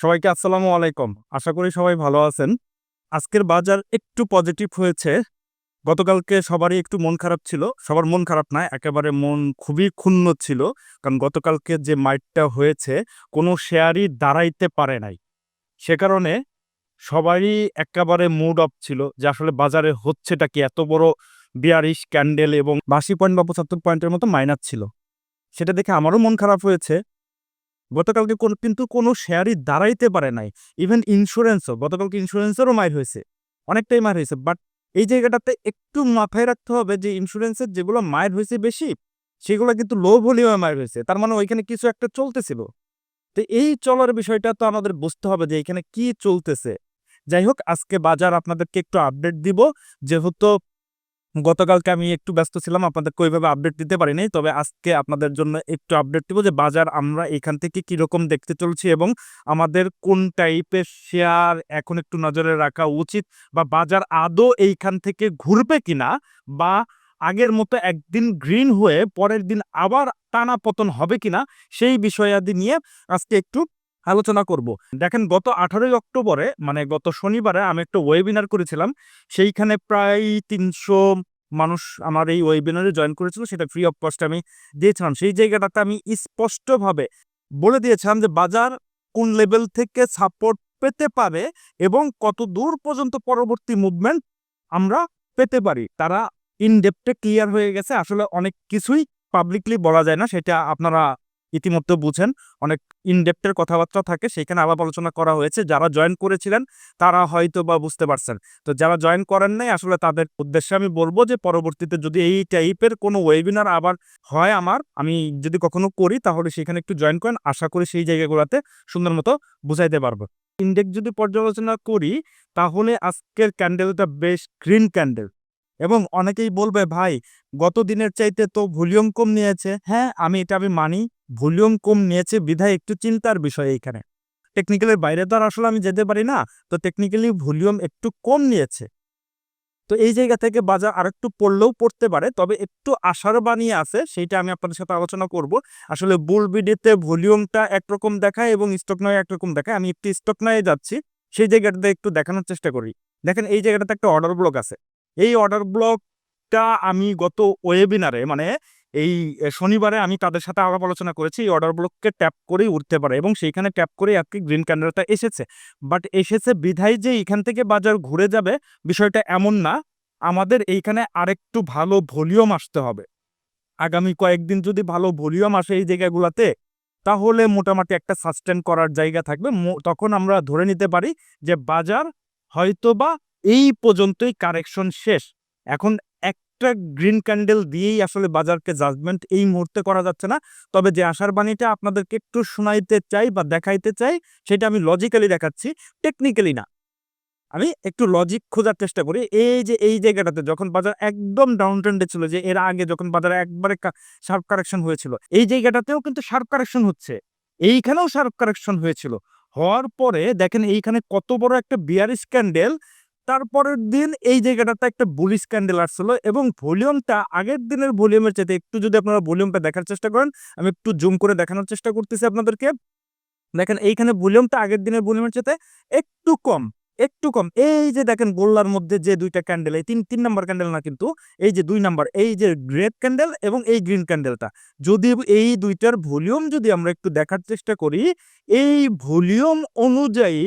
সবাইকে আসসালামু আলাইকুম। আশা করি সবাই ভালো আছেন। আজকের বাজার একটু পজিটিভ হয়েছে। গতকালকে সবারই একটু মন খারাপ ছিল। সবার মন খারাপ না, একেবারে মন খুবই ক্ষুণ্ণ ছিল। কারণ গতকালকে যে মাইটটা হয়েছে, কোনো শেয়ারই দাঁড়াইতে পারে নাই। সে কারণে সবারই একেবারে মুড অফ ছিল যে আসলে বাজারে হচ্ছেটা কি? এত বড় বিয়ারিশ ক্যান্ডেল এবং বাষি পয়েন্ট বা পঁচাত্তর পয়েন্টের মতো মাইনাস ছিল। সেটা দেখে আমারও মন খারাপ হয়েছে। গতকালকে কোন, কিন্তু কোনো শেয়ারই দাঁড়াইতে পারে নাই। ইভেন ইন্স্যুরেন্সও গতকালকে ইন্স্যুরেন্সেরও মাইর হয়েছে। অনেকটাই মার হয়েছে। বাট এই জায়গাটাতে একটু মাথায় রাখতে হবে যে ইন্স্যুরেন্সের যেগুলো মায়ের হয়েছে বেশি, সেগুলো কিন্তু লো ভলিউমে মায়ের হয়েছে। তার মানে ওইখানে কিছু একটা চলতেছিল। তো এই চলার বিষয়টা তো আমাদের বুঝতে হবে যে এখানে কি চলতেছে। যাই হোক, আজকে বাজার আপনাদেরকে একটু আপডেট দিব। যেহেতু গতকালকে আমি একটু ব্যস্ত ছিলাম, আপনাদেরকে ওইভাবে আপডেট দিতে পারিনি তবে আজকে আপনাদের জন্য একটু আপডেট দিব যে বাজার আমরা এখান থেকে কীরকম দেখতে চলছি এবং আমাদের কোন টাইপের শেয়ার এখন একটু নজরে রাখা উচিত বা বাজার আদৌ এইখান থেকে ঘুরবে কিনা বা আগের মতো একদিন গ্রিন হয়ে পরের দিন আবার টানা পতন হবে কিনা সেই বিষয়াদি নিয়ে আজকে একটু আলোচনা করব। দেখেন, গত আঠারোই অক্টোবরে মানে গত শনিবারে আমি একটা ওয়েবিনার করেছিলাম। সেইখানে প্রায় তিনশো মানুষ আমার এই ওয়েবিনারে জয়েন করেছিল। সেটা ফ্রি অফ কস্ট আমি দিয়েছিলাম। সেই জায়গাটাতে আমি স্পষ্টভাবে বলে দিয়েছিলাম যে, বাজার কোন লেভেল থেকে সাপোর্ট পেতে পারে এবং কত দূর পর্যন্ত পরবর্তী মুভমেন্ট আমরা পেতে পারি। তারা ইন ডেপথে ক্লিয়ার হয়ে গেছে। আসলে অনেক কিছুই পাবলিকলি বলা যায় না। সেটা আপনারা ইতিমধ্যে বুঝেন, অনেক ইনডেপ্টের কথাবার্তা থাকে সেখানে আলাপ আলোচনা করা হয়েছে। যারা জয়েন করেছিলেন, তারা হয়তো বা বুঝতে পারছেন। তো যারা জয়েন করেন নাই, আসলে তাদের উদ্দেশ্যে আমি বলব যে, পরবর্তীতে যদি এই টাইপের কোনো ওয়েবিনার আবার হয় আমার, আমি যদি কখনো করি, তাহলে সেখানে একটু জয়েন করেন। আশা করি সেই জায়গাগুলোতে সুন্দর মতো বুঝাইতে পারব। ইন্ডেক্স যদি পর্যালোচনা করি, তাহলে আজকের ক্যান্ডেলটা বেশ গ্রিন ক্যান্ডেল এবং অনেকেই বলবে, ভাই গত দিনের চাইতে তো ভলিউম কম নিয়েছে। হ্যাঁ আমি এটা আমি মানি, ভলিউম কম নিয়েছে বিধায় একটু চিন্তার বিষয় এইখানে। টেকনিক্যালের বাইরে তো আর আসলে আমি যেতে পারি না, তো টেকনিক্যালি ভলিউম একটু কম নিয়েছে। তো এই জায়গা থেকে বাজার আর একটু পড়লেও পড়তে পারে, তবে একটু আশার বানিয়ে আছে, সেইটা আমি আপনাদের সাথে আলোচনা করব। আসলে বুল বিডিতে ভলিউমটা একরকম দেখায় এবং স্টক নয় একরকম দেখায়। আমি একটু স্টক নয়ে যাচ্ছি, সেই জায়গাটাতে একটু দেখানোর চেষ্টা করি। দেখেন, এই জায়গাটাতে একটা অর্ডার ব্লক আছে। এই অর্ডার ব্লকটা আমি গত ওয়েবিনারে মানে এই শনিবারে আমি তাদের সাথে আলাপ আলোচনা করেছি, এই অর্ডার ব্লককে ট্যাপ করেই উঠতে পারে এবং সেইখানে ট্যাপ করে আজকে গ্রিন ক্যান্ডেলটা এসেছে। বাট এসেছে বিধায় যে এখান থেকে বাজার ঘুরে যাবে, বিষয়টা এমন না, আমাদের এইখানে আরেকটু ভালো ভলিউম আসতে হবে। আগামী কয়েকদিন যদি ভালো ভলিউম আসে এই জায়গাগুলোতে, তাহলে মোটামুটি একটা সাস্টেন করার জায়গা থাকবে। তখন আমরা ধরে নিতে পারি যে বাজার হয়তোবা এই পর্যন্তই কারেকশন শেষ। এখন একটা গ্রিন ক্যান্ডেল দিয়েই আসলে বাজারকে জাজমেন্ট এই মুহূর্তে করা যাচ্ছে না। তবে যে আশার বাণীটা আপনাদেরকে একটু শোনাইতে চাই বা দেখাইতে চাই, সেটা আমি লজিক্যালি দেখাচ্ছি টেকনিক্যালি না। আমি একটু লজিক খোঁজার চেষ্টা করি। এই যে, এই জায়গাটাতে যখন বাজার একদম ডাউন ট্রেন্ডে ছিল, যে এর আগে যখন বাজার একবারে শার্প কারেকশন হয়েছিল, এই জায়গাটাতেও কিন্তু শার্প কারেকশন হচ্ছে। এইখানেও শার্প কারেকশন হয়েছিল। হওয়ার পরে দেখেন এইখানে কত বড় একটা বিয়ারিশ ক্যান্ডেল তারপরের দিন এই জায়গাটাতে একটা বুলিশ ক্যান্ডেল আসছিল এবং ভলিউমটা আগের দিনের ভলিউমের চাইতে একটু যদি আপনারা ভলিউমটা দেখার চেষ্টা করেন, আমি একটু জুম করে দেখানোর চেষ্টা করতেছি আপনাদেরকে। দেখেন এইখানে ভলিউমটা আগের দিনের ভলিউমের চাইতে একটু কম একটু কম। এই যে দেখেন গোল্লার মধ্যে যে দুইটা ক্যান্ডেল এই তিন তিন নাম্বার ক্যান্ডেল না কিন্তু, এই যে দুই নাম্বার, এই যে রেড ক্যান্ডেল এবং এই গ্রিন ক্যান্ডেলটা যদি এই দুইটার ভলিউম যদি আমরা একটু দেখার চেষ্টা করি, এই ভলিউম অনুযায়ী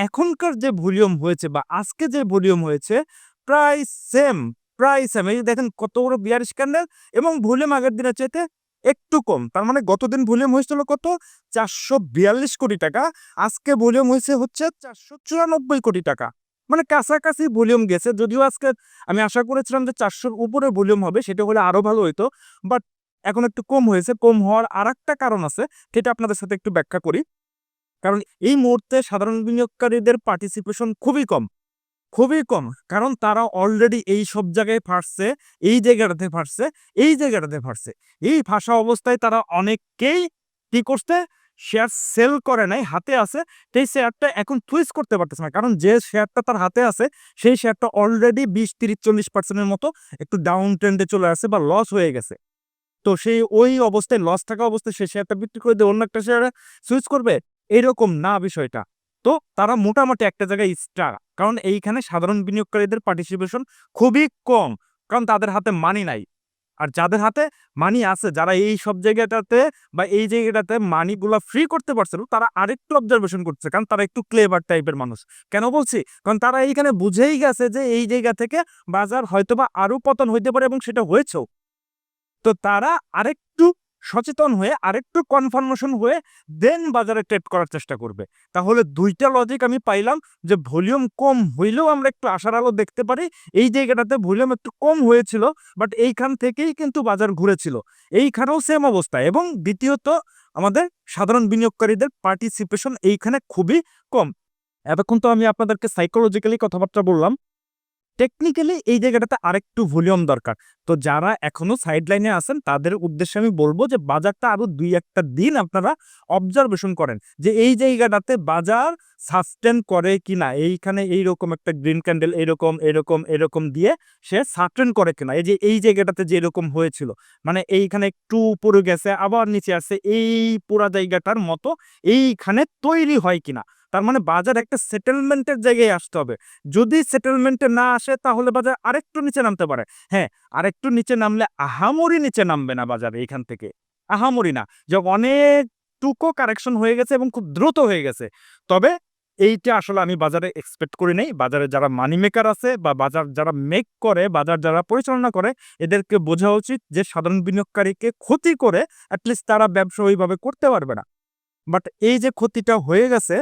এখনকার যে ভলিউম হয়েছে বা আজকে যে ভলিউম হয়েছে, প্রায় সেম প্রায় সেম এই দেখেন কত বড় বিয়ারিশ ক্যান্ডেল এবং ভলিউম আগের দিনের চাইতে একটু কম। তার মানে গতদিন ভলিউম হয়েছিল কত? চারশো বিয়াল্লিশ কোটি টাকা। আজকে ভলিউম হয়েছে হচ্ছে চারশো চুরানব্বই কোটি টাকা। মানে কাছাকাছি ভলিউম গেছে। যদিও আজকে আমি আশা করেছিলাম যে চারশোর উপরে ভলিউম হবে, সেটা হলে আরও ভালো হইতো। বাট এখন একটু কম হয়েছে। কম হওয়ার আর কারণ আছে, সেটা আপনাদের সাথে একটু ব্যাখ্যা করি। কারণ এই মুহূর্তে সাধারণ বিনিয়োগকারীদের পার্টিসিপেশন খুবই কম। খুবই কম, কারণ তারা অলরেডি এই সব জায়গায় ফাঁসছে, এই জায়গাটাতে ফাটছে এই জায়গাটাতে ফাটছে এই ফাঁসা অবস্থায় তারা অনেককেই কি করছে শেয়ার সেল করে নাই, হাতে আছে, সেই শেয়ারটা এখন থুইস করতে পারতেছে না। কারণ যে শেয়ারটা তার হাতে আছে, সেই শেয়ারটা অলরেডি বিশ, তিরিশ, চল্লিশ পার্সেন্টের মতো একটু ডাউন ট্রেন্ডে চলে আসে বা লস হয়ে গেছে। তো সেই ওই অবস্থায় লস থাকা অবস্থায় সেই শেয়ারটা বিক্রি করে দিয়ে অন্য একটা শেয়ারে সুইচ করবে এরকম না বিষয়টা। তো তারা মোটামুটি একটা জায়গায় স্টার কারণ এইখানে সাধারণ বিনিয়োগকারীদের পার্টিসিপেশন খুবই কম। কারণ তাদের হাতে মানি নাই। আর যাদের হাতে মানি আছে, যারা এই সব জায়গাটাতে বা এই জায়গাটাতে মানিগুলো ফ্রি করতে পারছিল তারা আরেকটু অবজারভেশন করছে। কারণ তারা একটু ক্লেভার টাইপের মানুষ। কেন বলছি? কারণ তারা এইখানে বুঝেই গেছে যে এই জায়গা থেকে বাজার হয়তোবা আরও পতন হইতে পারে এবং সেটা হয়েছেও। তো তারা আরেকটু সচেতন হয়ে আরেকটু কনফার্মেশন হয়ে দেন বাজারে ট্রেড করার চেষ্টা করবে। তাহলে দুইটা লজিক আমি পাইলাম যে ভলিউম কম হইলেও আমরা একটু আশার আলো দেখতে পারি। এই জায়গাটাতে ভলিউম একটু কম হয়েছিল বাট এইখান থেকেই কিন্তু বাজার ঘুরেছিল। এইখানেও সেম অবস্থা এবং দ্বিতীয়ত আমাদের সাধারণ বিনিয়োগকারীদের পার্টিসিপেশন এইখানে খুবই কম। এতক্ষণ তো আমি আপনাদেরকে সাইকোলজিক্যালি কথাবার্তা বললাম। টেকনিক্যালি এই জায়গাটাতে আরেকটু ভলিউম দরকার। তো যারা এখনও সাইড লাইনে আছেন, তাদের উদ্দেশ্যে আমি বলব যে বাজারটা আরও দুই একটা দিন আপনারা অবজারভেশন করেন যে এই জায়গাটাতে বাজার সাস্টেন করে কিনা, এইখানে এইরকম একটা গ্রিন ক্যান্ডেল এরকম এরকম এরকম দিয়ে সে সাস্টেন করে কিনা। এই যে এই জায়গাটাতে যে এরকম হয়েছিল মানে এইখানে একটু উপরে গেছে, আবার নিচে আসছে, এই পুরা জায়গাটার মতো এইখানে তৈরি হয় কিনা। তার মানে বাজার একটা সেটেলমেন্টের জায়গায় আসতে হবে। যদি সেটেলমেন্টে না আসে, তাহলে বাজার আরেকটু নিচে নামতে পারে। হ্যাঁ আরেকটু নিচে নামলে আহামরি নিচে নামবে না বাজার এইখান থেকে। আহামরি না। যে অনেকটুকু কারেকশন হয়ে গেছে এবং খুব দ্রুত হয়ে গেছে। তবে এইটা আসলে আমি বাজারে এক্সপেক্ট করি নাই। বাজারে যারা মানি মেকার আছে বা বাজার যারা মেক করে, বাজার যারা পরিচালনা করে, এদেরকে বোঝা উচিত যে সাধারণ বিনিয়োগকারীকে ক্ষতি করে অ্যাটলিস্ট তারা ব্যবসা ওইভাবে করতে পারবে না। বাট এই যে ক্ষতিটা হয়ে গেছে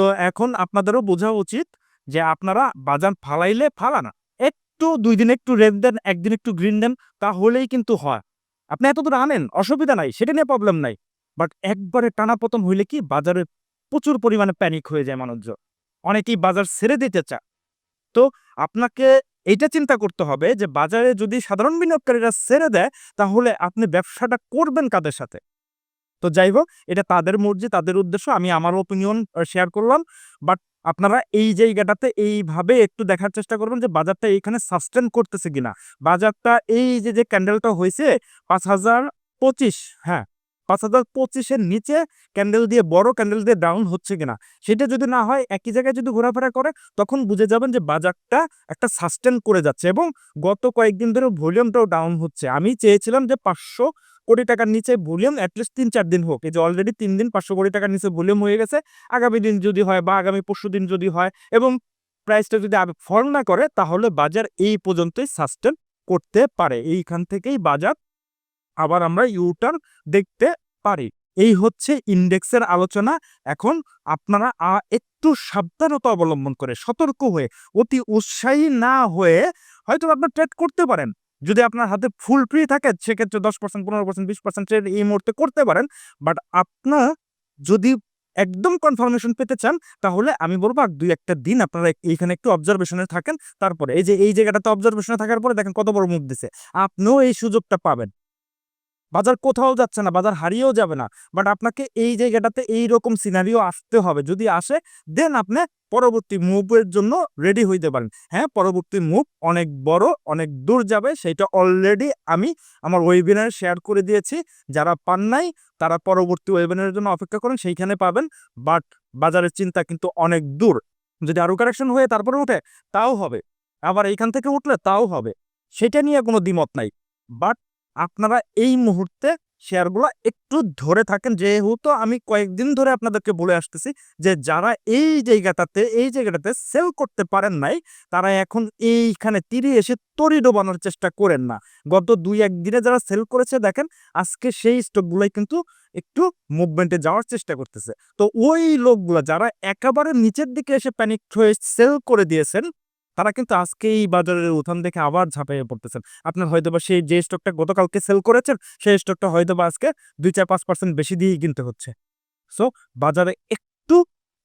তো এখন আপনাদেরও বোঝা উচিত যে আপনারা বাজার ফালাইলে ফালানা। একটু দুই দিন একটু রেড দেন, একদিন একটু গ্রিন দেন তাহলেই কিন্তু হয়। আপনি এত দূর আনেন, অসুবিধা নাই, সেটা নিয়ে প্রবলেম নাই। বাট একবারে টানা পতন হইলে কি বাজারে প্রচুর পরিমাণে প্যানিক হয়ে যায় মানুষজন। অনেকেই বাজার ছেড়ে দিতে চায়। তো আপনাকে এইটা চিন্তা করতে হবে যে বাজারে যদি সাধারণ বিনিয়োগকারীরা ছেড়ে দেয়, তাহলে আপনি ব্যবসাটা করবেন কাদের সাথে? তো যাই হোক এটা তাদের মর্জি, তাদের উদ্দেশ্য। আমি আমার ওপিনিয়ন শেয়ার করলাম। বাট আপনারা এই জায়গাটাতে এইভাবে একটু দেখার চেষ্টা করবেন যে বাজারটা এইখানে সাস্টেন করতেছে কিনা। বাজারটা এই যে যে ক্যান্ডেলটা হয়েছে, পাঁচ হাজার পঁচিশ হ্যাঁ পাঁচ হাজার পঁচিশের নিচে ক্যান্ডেল দিয়ে, বড় ক্যান্ডেল দিয়ে ডাউন হচ্ছে কিনা, সেটা যদি না হয়, একই জায়গায় যদি ঘোরাফেরা করে, তখন বুঝে যাবেন যে বাজারটা একটা সাস্টেন করে যাচ্ছে এবং গত কয়েকদিন ধরে ভলিউমটাও ডাউন হচ্ছে। আমি চেয়েছিলাম যে পাঁচশো কোটি টাকার নিচে ভলিউম অ্যাটলিস্ট তিন চার দিন হোক। এই যে অলরেডি তিন দিন পাঁচশো কোটি টাকার নিচে ভলিউম হয়ে গেছে। আগামী দিন যদি হয় বা আগামী পরশু দিন যদি হয় এবং প্রাইসটা যদি ফল না করে তাহলে বাজার এই পর্যন্তই সাস্টেন করতে পারে। এইখান থেকেই বাজার আবার আমরা ইউটার্ন দেখতে পারি। এই হচ্ছে ইন্ডেক্সের আলোচনা। এখন আপনারা একটু সাবধানতা অবলম্বন করে সতর্ক হয়ে, অতি উৎসাহী না হয়ে হয়তো আপনার ট্রেড করতে পারেন। যদি আপনার হাতে ফুল ফ্রি থাকে, সেক্ষেত্রে দশ পার্সেন্ট পনেরো পার্সেন্ট বিশ পার্সেন্ট ট্রেড এই মুহূর্তে করতে পারেন। বাট আপনার যদি একদম কনফার্মেশন পেতে চান, তাহলে আমি বলব আর দুই একটা দিন আপনারা এইখানে একটু অবজারভেশনে থাকেন। তারপরে এই যে, এই জায়গাটাতে অবজারভেশনে থাকার পরে দেখেন কত বড় মুখ দিছে। আপনিও এই সুযোগটা পাবেন। বাজার কোথাও যাচ্ছে না, বাজার হারিয়েও যাবে না। বাট আপনাকে এই জায়গাটাতে এই রকম সিনারিও আসতে হবে। যদি আসে দেন আপনি পরবর্তী মুভের জন্য রেডি হইতে পারেন। হ্যাঁ পরবর্তী মুভ অনেক বড়, অনেক দূর যাবে সেটা অলরেডি আমি আমার ওয়েবিনারে শেয়ার করে দিয়েছি। যারা পান নাই, তারা পরবর্তী ওয়েবিনারের জন্য অপেক্ষা করেন, সেইখানে পাবেন। বাট বাজারের চিন্তা কিন্তু অনেক দূর। যদি আরও কারেকশন হয়ে তারপরে উঠে, তাও হবে। আবার এইখান থেকে উঠলে তাও হবে। সেটা নিয়ে কোনো দ্বিমত নাই। বাট আপনারা এই মুহূর্তে শেয়ারগুলো একটু ধরে থাকেন। যেহেতু আমি কয়েকদিন ধরে আপনাদেরকে বলে আসতেছি যে, যারা এই জায়গাটাতে এই জায়গাটাতে সেল করতে পারেন নাই, তারা এখন এইখানে তীরে এসে তরি ডোবানোর চেষ্টা করেন না। গত দুই একদিনে যারা সেল করেছে, দেখেন আজকে সেই স্টকগুলোই কিন্তু একটু মুভমেন্টে যাওয়ার চেষ্টা করতেছে। তো ওই লোকগুলো যারা একেবারে নিচের দিকে এসে প্যানিক হয়ে সেল করে দিয়েছেন তারা কিন্তু আজকে এই বাজারের উত্থান দেখে আবার ঝাঁপাইয়ে পড়তেছেন। আপনার হয়তো বা সেই যে স্টকটা গতকালকে সেল করেছেন, সেই স্টকটা হয়তো বা আজকে দুই চার পাঁচ পার্সেন্ট বেশি দিয়েই কিনতে হচ্ছে। সো বাজারে একটু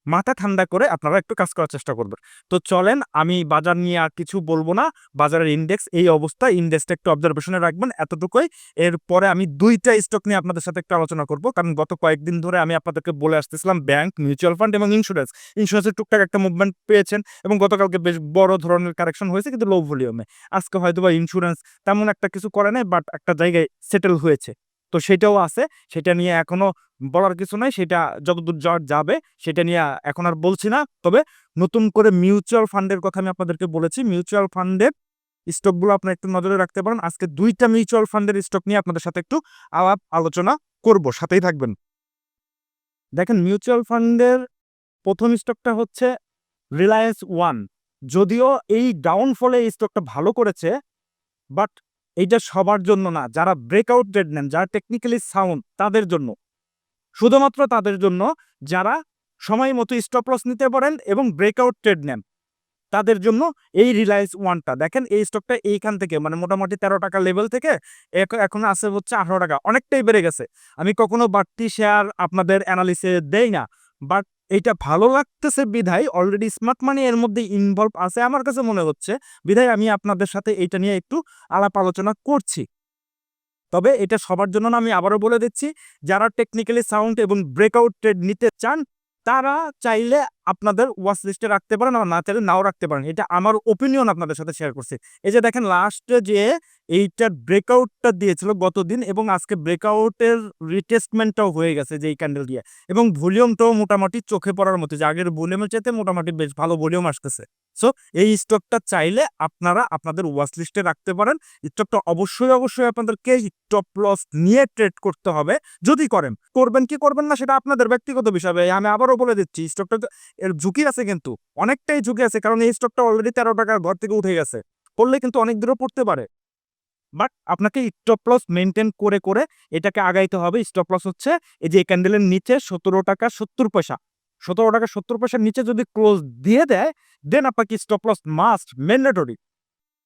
মাথা ঠান্ডা করে আপনারা একটু কাজ করার চেষ্টা করবেন। তো চলেন, আমি বাজার নিয়ে আর কিছু বলব না। বাজারের ইন্ডেক্স এই অবস্থা ইন্ডেক্সটা একটু অবজারভেশনে রাখবেন এতটুকুই। এরপরে আমি দুইটা স্টক নিয়ে আপনাদের সাথে একটু আলোচনা করব। কারণ গত কয়েকদিন ধরে আমি আপনাদেরকে বলে আসতেছিলাম ব্যাংক মিউচুয়াল ফান্ড এবং ইন্স্যুরেন্স ইন্স্যুরেন্সের টুকটাক একটা মুভমেন্ট পেয়েছেন এবং গতকালকে বেশ বড় ধরনের কারেকশন হয়েছে কিন্তু লো ভলিউমে আজকে হয়তো বা ইন্স্যুরেন্স তেমন একটা কিছু করে নাই বাট একটা জায়গায় সেটেল হয়েছে। তো সেটাও আছে। সেটা নিয়ে এখনও বলার কিছু নাই। সেটা যতদূর যাওয়ার যাবে, সেটা নিয়ে এখন আর বলছি না। তবে নতুন করে মিউচুয়াল ফান্ডের কথা আমি আপনাদেরকে বলেছি। মিউচুয়াল ফান্ডের স্টকগুলো আপনার একটু নজরে রাখতে পারেন। আজকে দুইটা মিউচুয়াল ফান্ডের স্টক নিয়ে আপনাদের সাথে একটু আলাপ আলোচনা করব। সাথেই থাকবেন। দেখেন মিউচুয়াল ফান্ডের প্রথম স্টকটা হচ্ছে রিলায়েন্স ওয়ান যদিও এই ডাউনফলে এই স্টকটা ভালো করেছে বাট এইটা সবার জন্য না, যারা ব্রেকআউট ট্রেড নেন, যারা টেকনিক্যালি সাউন্ড তাদের জন্য। শুধুমাত্র তাদের জন্য যারা সময় মতো স্টপ লস নিতে পারেন এবং ব্রেকআউট ট্রেড নেন, তাদের জন্য এই রিলায়েন্স ওয়ানটা দেখেন এই স্টকটা এইখান থেকে মানে মোটামুটি তেরো টাকা লেভেল থেকে এখন আছে হচ্ছে আঠারো টাকা, অনেকটাই বেড়ে গেছে। আমি কখনো বাড়তি শেয়ার আপনাদের অ্যানালিসে দেই না বাট এইটা ভালো লাগতেছে বিধায় অলরেডি স্মার্ট মানি এর মধ্যে ইনভলভ আছে আমার কাছে মনে হচ্ছে। বিধায় আমি আপনাদের সাথে এটা নিয়ে একটু আলাপ আলোচনা করছি। তবে এটা সবার জন্য আমি আবারও বলে দিচ্ছি, যারা টেকনিক্যালি সাউন্ড এবং ব্রেকআউট ট্রেড নিতে চান তারা চাইলে আপনাদের ওয়াচ লিস্টে রাখতে পারেন আর না চাইলে নাও রাখতে পারেন। এটা আমার ওপিনিয়ন আপনাদের সাথে শেয়ার করছি। এই যে দেখেন লাস্টে যে এইটার ব্রেকআউটটা দিয়েছিল গতদিন এবং আজকে ব্রেকআউটের রিটেস্টমেন্টটাও হয়ে গেছে যে এই ক্যান্ডেল দিয়ে। এবং ভলিউমটাও মোটামুটি চোখে পড়ার মতো যে আগের ভলিউমের চাইতে মোটামুটি বেশ ভালো ভলিউম আসতেছে। সো, এই স্টকটা চাইলে আপনারা আপনাদের ওয়াচ লিস্টে রাখতে পারেন। স্টকটা অবশ্যই অবশ্যই আপনাদেরকে স্টপ লস নিয়ে ট্রেড করতে হবে। যদি করেন, করবেন কি করবেন না সেটা আপনাদের ব্যক্তিগত বিষয়। আমি আবারও বলে দিচ্ছি স্টকটা এর ঝুঁকি আছে কিন্তু, অনেকটাই ঝুঁকি আছে। কারণ এই স্টকটা অলরেডি তেরো টাকার ঘর থেকে উঠে গেছে। করলে কিন্তু অনেক দূরে পড়তে পারে। বাট আপনাকে স্টপ লস মেনটেন করে করে এটাকে আগাইতে হবে। স্টপ লস হচ্ছে, এই যে ক্যান্ডেলের নিচে সতেরো টাকা সত্তর পয়সা। সতেরো টাকা সত্তর পয়সার নিচে যদি ক্লোজ দিয়ে দেয় দেন আপনাকে স্টপ লস মাস্ট ম্যান্ডেটরি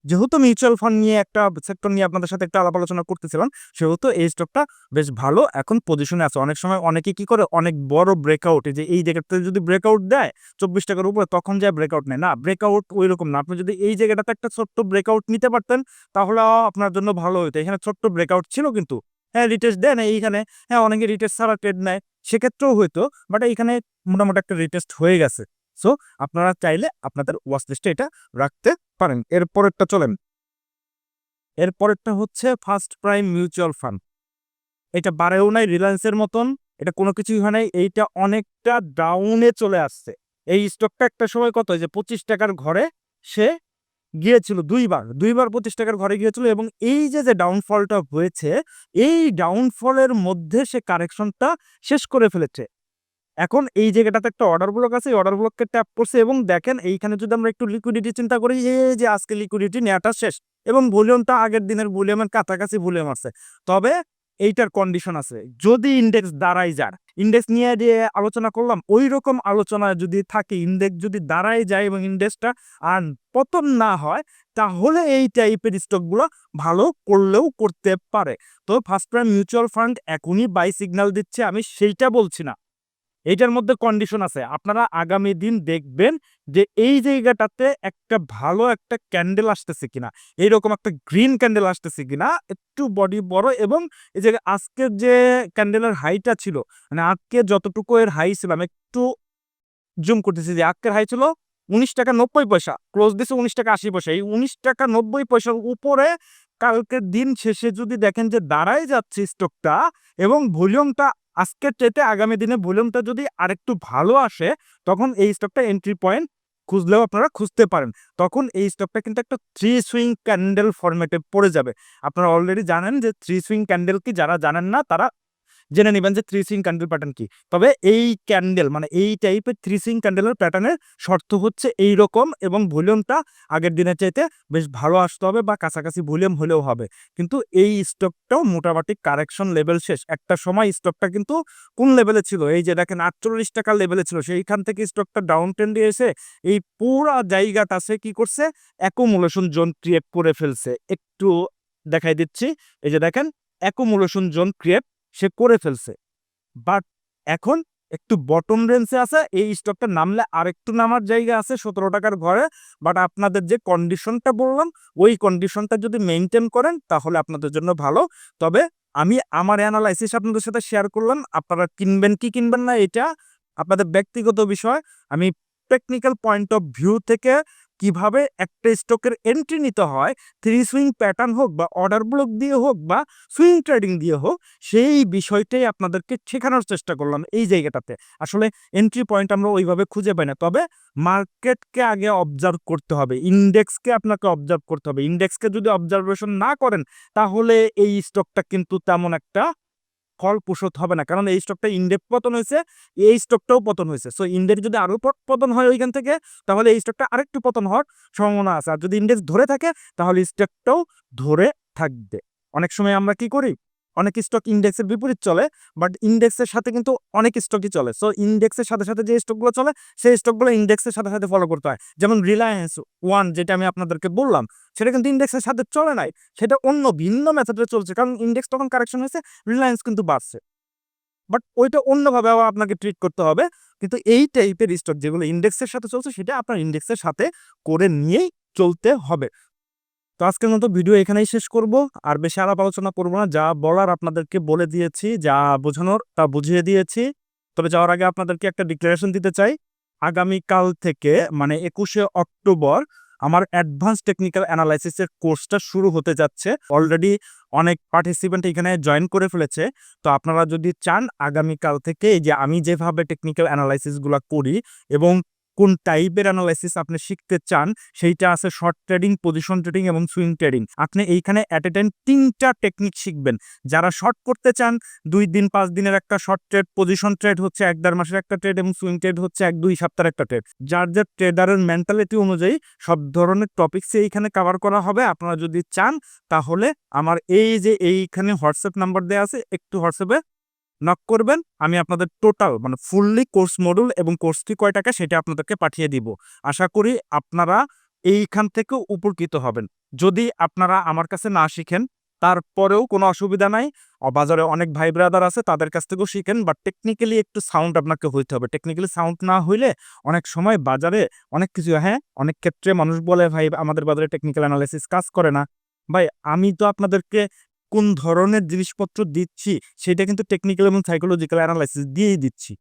যেহেতু মিউচুয়াল ফান্ড নিয়ে একটা সেক্টর নিয়ে আপনাদের সাথে একটা আলাপ আলোচনা করতেছিলাম, সেহেতু এই স্টকটা বেশ ভালো, এখন পজিশনে আছে। অনেক সময় অনেকে কি করে, অনেক বড় ব্রেকআউট যে এই জায়গাতে যদি ব্রেকআউট দেয়, চব্বিশ টাকার উপরে, তখন যায় ব্রেকআউট নেয়। না ব্রেকআউট ওই রকম না। আপনি যদি এই জায়গাটাতে একটা ছোট্ট ব্রেকআউট নিতে পারতেন, তাহলে আপনার জন্য ভালো হতো এখানে ছোট্ট ব্রেকআউট ছিল কিন্তু। হ্যাঁ রিটেস্ট দেয় না, এইখানে হ্যাঁ অনেকে রিটেস্ট ছাড়া ট্রেড নেয়, সেক্ষেত্রেও হয়তো বাট এইখানে মোটামুটি একটা রিটেস্ট হয়ে গেছে। সো আপনারা চাইলে আপনাদের ওয়াচ লিস্টে এটা রাখতে পারেন। এরপরেরটা চলেন। এরপরেরটা হচ্ছে ফার্স্ট প্রাইম মিউচুয়াল ফান্ড এটা বাড়েও নাই রিলায়েন্সের মতন, এটা কোনো কিছুই হয় নাই, এইটা অনেকটা ডাউনে চলে আসছে। এই স্টকটা একটা সময় কত যে পঁচিশ টাকার ঘরে সে গিয়েছিল দুইবার দুইবার পঁচিশ টাকার ঘরে গিয়েছিল এবং এই যে যে ডাউনফলটা হয়েছে, এই ডাউনফলের মধ্যে সে কারেকশনটা শেষ করে ফেলেছে। এখন এই জায়গাটাতে একটা অর্ডার ব্লক আছে, এই অর্ডার ব্লককে ট্যাপ করছে এবং দেখেন এইখানে যদি আমরা একটু লিকুইডিটি চিন্তা করি, এই যে আজকে লিকুইডিটি নেওয়াটা শেষ এবং ভলিউমটা আগের দিনের ভলিউমের কাছাকাছি ভলিউম আছে তবে এইটার কন্ডিশন আছে। যদি ইন্ডেক্স দাঁড়াই যার ইন্ডেক্স নিয়ে যে আলোচনা করলাম ওই রকম আলোচনা যদি থাকে ইন্ডেক্স যদি দাঁড়াই যায় এবং ইন্ডেক্সটা আর পতন না হয়, তাহলে এই টাইপের স্টকগুলো ভালো করলেও করতে পারে। তো ফার্স্ট প্রাইম মিউচুয়াল ফান্ড এখনই বাই সিগন্যাল দিচ্ছে, আমি সেইটা বলছি না। এইটার মধ্যে কন্ডিশন আছে। আপনারা আগামী দিন দেখবেন যে এই জায়গাটাতে একটা ভালো একটা ক্যান্ডেল আসতেছে কিনা, এইরকম একটা গ্রিন ক্যান্ডেল আসতেছে কিনা, একটু বডি বড় এবং এই যে আজকের যে ক্যান্ডেলের হাইটা ছিল মানে আজকে যতটুকু এর হাই ছিল, আমি একটু জুম করতেছি যে আজকের হাই ছিল উনিশ টাকা নব্বই পয়সা ক্লোজ দিছে উনিশ টাকা আশি পয়সা। এই উনিশ টাকা নব্বই পয়সার উপরে কালকের দিন শেষে যদি দেখেন যে দাঁড়াই যাচ্ছে স্টকটা এবং ভলিউমটা আজকের চাইতে আগামী দিনে ভলিউমটা যদি আরেকটু ভালো আসে, তখন এই স্টকটা এন্ট্রি পয়েন্ট খুঁজলেও আপনারা খুঁজতে পারেন। তখন এই স্টকটা কিন্তু একটা থ্রি সুইং ক্যান্ডেল ফরম্যাটে পড়ে যাবে। আপনারা অলরেডি জানেন যে থ্রি সুইং ক্যান্ডেল কি? যারা জানেন না, তারা জেনে নেবেন যে থ্রি সিং ক্যান্ডেল প্যাটার্ন কি। তবে এই ক্যান্ডেল মানে এই টাইপের থ্রি সিং ক্যান্ডেলের প্যাটার্নের শর্ত হচ্ছে এই রকম এবং ভলিউমটা আগের দিনের চাইতে বেশ ভালো আসতে হবে বা কাছাকাছি ভলিউম হলেও হবে। কিন্তু এই স্টকটাও মোটামুটি কারেকশন লেভেল শেষ। একটা সময় স্টকটা কিন্তু কোন লেভেলে ছিল? এই যে দেখেন আটচল্লিশ টাকার লেভেলে ছিল। সেইখান থেকে স্টকটা ডাউন ট্রেন্ডে এসে এই পুরা জায়গাটা সে কি করছে? অ্যাকুমুলেশন জোন ক্রিয়েট করে ফেলছে। একটু দেখাই দিচ্ছি। এই যে দেখেন অ্যাকুমুলেশন জোন ক্রিয়েট সে করে ফেলছে। বাট এখন একটু বটম রেঞ্জে আছে, এই স্টকটা নামলে আরেকটু নামার জায়গা আছে সতেরো টাকার ঘরে। বাট আপনাদের যে কন্ডিশনটা বললাম, ওই কন্ডিশনটা যদি মেনটেন করেন, তাহলে আপনাদের জন্য ভালো। তবে আমি আমার অ্যানালাইসিস আপনাদের সাথে শেয়ার করলাম, আপনারা কিনবেন কি কিনবেন না, এটা আপনাদের ব্যক্তিগত বিষয়। আমি টেকনিক্যাল পয়েন্ট অফ ভিউ থেকে কীভাবে একটা স্টকের এন্ট্রি নিতে হয় থ্রি সুইং প্যাটার্ন হোক বা অর্ডার ব্লক দিয়ে হোক বা সুইং ট্রেডিং দিয়ে হোক, সেই বিষয়টাই আপনাদেরকে শেখানোর চেষ্টা করলাম এই জায়গাটাতে। আসলে এন্ট্রি পয়েন্ট আমরা ওইভাবে খুঁজে পাই না, তবে মার্কেটকে আগে অবজার্ভ করতে হবে ইন্ডেক্সকে আপনাকে অবজার্ভ করতে হবে। ইন্ডেক্সকে যদি অবজারভেশন না করেন, তাহলে এই স্টকটা কিন্তু তেমন একটা ফল পোষত হবে না। কারণ এই স্টকটা ইন্ডেপ পতন হয়েছে, এই স্টকটাও পতন হয়েছে। সো ইন্ডেক্স যদি আরও পতন হয় ওইখান থেকে, তাহলে এই স্টকটা আরেকটু পতন হওয়ার সম্ভাবনা আছে। আর যদি ইন্ডেক্স ধরে থাকে, তাহলে স্টকটাও ধরে থাকবে। অনেক সময় আমরা কি করি অনেক স্টক ইন্ডেক্সের বিপরীত চলে বাট ইন্ডেক্সের সাথে কিন্তু অনেক স্টকই চলে। সো ইন্ডেক্সের সাথে সাথে যে স্টকগুলো চলে, সেই স্টকগুলো ইন্ডেক্সের সাথে সাথে ফলো করতে হয়। যেমন রিলায়েন্স ওয়ান যেটা আমি আপনাদেরকে বললাম, সেটা কিন্তু ইন্ডেক্সের সাথে চলে নাই, সেটা অন্য ভিন্ন মেথডে চলছে, কারণ ইন্ডেক্স তখন কারেকশন হয়েছে রিলায়েন্স কিন্তু বাড়ছে। বাট ওইটা অন্যভাবে আবার আপনাকে ট্রিট করতে হবে, কিন্তু এই টাইপের স্টক যেগুলো ইন্ডেক্সের সাথে চলছে, সেটা আপনার ইন্ডেক্সের সাথে করে নিয়েই চলতে হবে। তো আজকের মতো ভিডিও এখানেই শেষ করব। আর বেশি আলাপ আলোচনা করব না। যা বলার আপনাদেরকে বলে দিয়েছি, যা বোঝানোর তা বুঝিয়ে দিয়েছি। তবে যাওয়ার আগে আপনাদেরকে একটা ডিক্লারেশন দিতে চাই। আগামীকাল থেকে মানে একুশে অক্টোবর, আমার অ্যাডভান্স টেকনিক্যাল অ্যানালাইসিসের কোর্সটা শুরু হতে যাচ্ছে। অলরেডি অনেক পার্টিসিপেন্ট এখানে জয়েন করে ফেলেছে। তো আপনারা যদি চান, আগামীকাল থেকে যে আমি যেভাবে টেকনিক্যাল অ্যানালাইসিসগুলো করি এবং কোন টাইপের অ্যানালাইসিস আপনি শিখতে চান, সেইটা আছে শর্ট ট্রেডিং পজিশন ট্রেডিং এবং সুইং ট্রেডিং আপনি এইখানে অ্যাট এ টাইম তিনটা টেকনিক শিখবেন। যারা শর্ট করতে চান, দুই দিন, পাঁচ দিনের একটা শর্ট ট্রেড পজিশন ট্রেড হচ্ছে এক দেড় মাসের একটা ট্রেড এবং সুইং ট্রেড হচ্ছে এক দুই সপ্তাহের একটা ট্রেড যার যার ট্রেডারের মেন্টালিটি অনুযায়ী সব ধরনের টপিক্সে এইখানে কভার করা হবে। আপনারা যদি চান, তাহলে আমার এই যে এইখানে হোয়াটসঅ্যাপ নাম্বার দেওয়া আছে, একটু হোয়াটসঅ্যাপে নক করবেন, আমি আপনাদের টোটাল মানে ফুললি কোর্স মডুল এবং কোর্সটি কয় টাকা সেটা আপনাদেরকে পাঠিয়ে দিব। আশা করি আপনারা এইখান থেকে উপকৃত হবেন। যদি আপনারা আমার কাছে না শিখেন, তারপরেও কোনো অসুবিধা নাই। বাজারে অনেক ভাই ব্রাদার আছে, তাদের কাছ থেকেও শিখেন বাট টেকনিক্যালি একটু সাউন্ড আপনাকে হইতে হবে। টেকনিক্যালি সাউন্ড না হইলে অনেক সময় বাজারে অনেক কিছু হ্যাঁ অনেক ক্ষেত্রে মানুষ বলে, ভাই, আমাদের বাজারে টেকনিক্যাল অ্যানালাইসিস কাজ করে না। ভাই, আমি তো আপনাদেরকে কোন ধরনের জিনিসপত্র দিচ্ছি, সেটা কিন্তু টেকনিক্যাল এবং সাইকোলজিক্যাল অ্যানালাইসিস দিয়েই দিচ্ছি।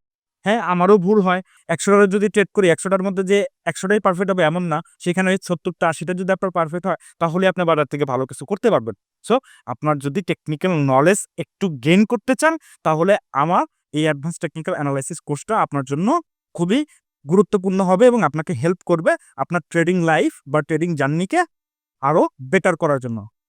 হ্যাঁ আমারও ভুল হয়। একশোটার যদি ট্রেড করি, একশোটার মধ্যে যে একশোটাই পারফেক্ট হবে এমন না, সেখানে ওই সত্তরটা, আশিটা যদি আপনার পারফেক্ট হয়, তাহলে আপনি বাজার থেকে ভালো কিছু করতে পারবেন। সো আপনার যদি টেকনিক্যাল নলেজ একটু গেইন করতে চান, তাহলে আমার এই অ্যাডভান্স টেকনিক্যাল অ্যানালাইসিস কোর্সটা আপনার জন্য খুবই গুরুত্বপূর্ণ হবে এবং আপনাকে হেল্প করবে আপনার ট্রেডিং লাইফ বা ট্রেডিং জার্নিকে আরও বেটার করার জন্য।